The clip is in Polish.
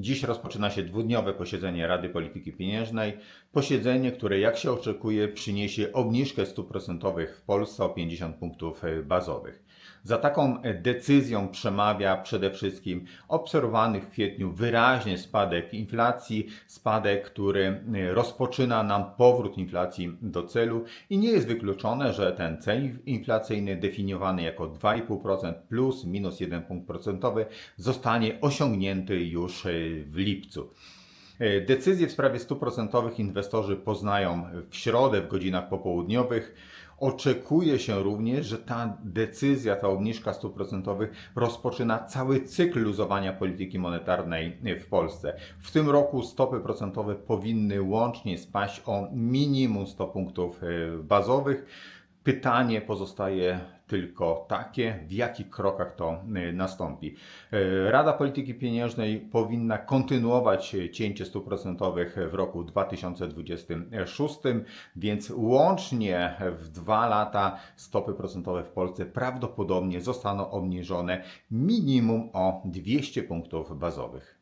Dziś rozpoczyna się dwudniowe posiedzenie Rady Polityki Pieniężnej. Posiedzenie, które jak się oczekuje przyniesie obniżkę stóp procentowych w Polsce o 50 punktów e, bazowych. Za taką e, decyzją przemawia przede wszystkim obserwowany w kwietniu wyraźny spadek inflacji, spadek, który e, rozpoczyna nam powrót inflacji do celu i nie jest wykluczone, że ten cel inflacyjny definiowany jako 2,5% plus minus 1 punkt procentowy zostanie osiągnięty już w lipcu. E, Decyzje w sprawie stóp procentowych inwestorzy poznają w środę w godzinach popołudniowych. Oczekuje się również, że ta decyzja, ta obniżka stóp procentowych rozpoczyna cały cykl luzowania polityki monetarnej w Polsce. W tym roku stopy procentowe powinny łącznie spaść o minimum 100 punktów e, bazowych. Pytanie pozostaje tylko takie, w jakich krokach to y, nastąpi. Y, Rada Polityki Pieniężnej powinna kontynuować cięcie stóp procentowych w roku 2026, więc łącznie w dwa lata stopy procentowe w Polsce prawdopodobnie zostaną obniżone minimum o 200 punktów bazowych.